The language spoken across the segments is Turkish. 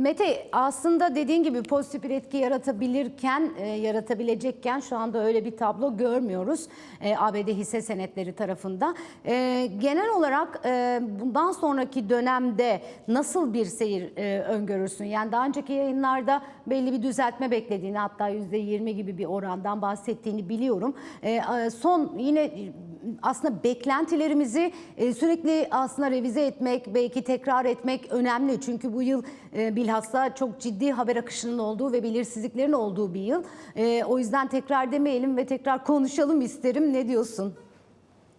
Mete aslında dediğin gibi pozitif bir etki yaratabilirken, e, yaratabilecekken şu anda öyle bir tablo görmüyoruz e, ABD hisse senetleri tarafında. E, genel olarak e, bundan sonraki dönemde nasıl bir seyir e, öngörürsün? Yani daha önceki yayınlarda belli bir düzeltme beklediğini hatta %20 gibi bir orandan bahsettiğini biliyorum. E, son yine aslında beklentilerimizi e, sürekli aslında revize etmek, belki tekrar etmek önemli. Çünkü bu yıl e, bilhassa çok ciddi haber akışının olduğu ve belirsizliklerin olduğu bir yıl. E, O yüzden tekrar demeyelim ve tekrar konuşalım isterim. Ne diyorsun?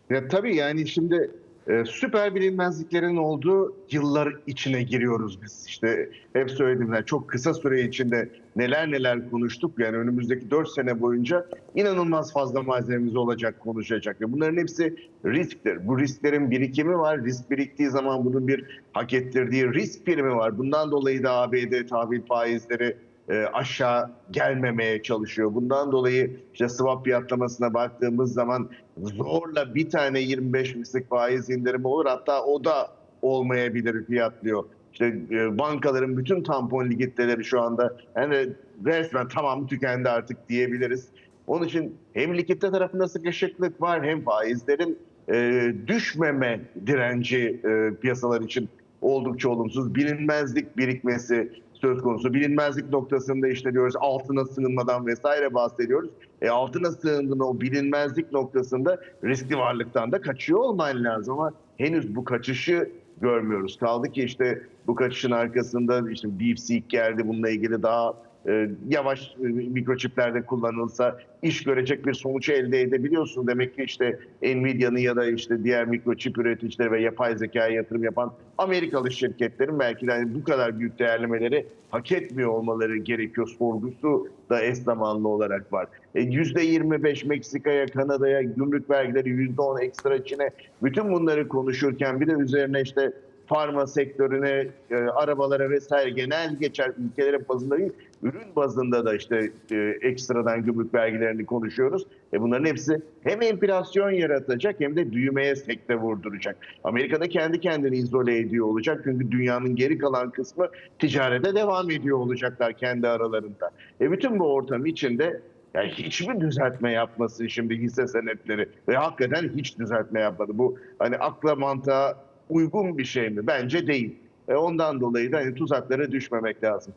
Ya tabii yani şimdi e, süper bilinmezliklerin olduğu yıllar içine giriyoruz biz. İşte hep söyledim ben çok kısa süre içinde neler neler konuştuk. Yani önümüzdeki 4 sene boyunca inanılmaz fazla malzememiz olacak, konuşacak. Ve bunların hepsi risktir. Bu risklerin birikimi var. Risk biriktiği zaman bunun bir hak ettirdiği risk primi var. Bundan dolayı da ABD tahvil faizleri e, aşağı gelmemeye çalışıyor. Bundan dolayı işte swap fiyatlamasına baktığımız zaman zorla bir tane 25 mislik faiz indirimi olur. Hatta o da olmayabilir fiyatlıyor. İşte e, bankaların bütün tampon likiditeleri şu anda yani resmen tamam tükendi artık diyebiliriz. Onun için hem likitte tarafında sıkışıklık var hem faizlerin e, düşmeme direnci e, piyasalar için oldukça olumsuz. Bilinmezlik birikmesi söz konusu. Bilinmezlik noktasında işte diyoruz altına sığınmadan vesaire bahsediyoruz. E altına sığındığın o bilinmezlik noktasında riskli varlıktan da kaçıyor olman lazım ama henüz bu kaçışı görmüyoruz. Kaldı ki işte bu kaçışın arkasında işte DeepSeek geldi bununla ilgili daha e, yavaş e, mikroçiplerde kullanılsa iş görecek bir sonuç elde edebiliyorsun. Demek ki işte Nvidia'nın ya da işte diğer mikroçip üreticileri ve yapay zekaya yatırım yapan Amerikalı şirketlerin belki de hani bu kadar büyük değerlemeleri hak etmiyor olmaları gerekiyor sorgusu da eş zamanlı olarak var. E, %25 Meksika'ya, Kanada'ya gümrük vergileri, %10 ekstra Çin'e bütün bunları konuşurken bir de üzerine işte farma sektörüne, e, arabalara vesaire genel geçer ülkelerin bazında değil, ürün bazında da işte e, ekstradan gümrük vergilerini konuşuyoruz. E bunların hepsi hem enflasyon yaratacak hem de büyümeye sekte vurduracak. Amerika'da kendi kendini izole ediyor olacak çünkü dünyanın geri kalan kısmı ticarete devam ediyor olacaklar kendi aralarında. E bütün bu ortam içinde yani hiçbir düzeltme yapmasın şimdi hisse senetleri ve hakikaten hiç düzeltme yapmadı. Bu hani akla mantığa uygun bir şey mi? Bence değil. E ondan dolayı da hani tuzaklara düşmemek lazım.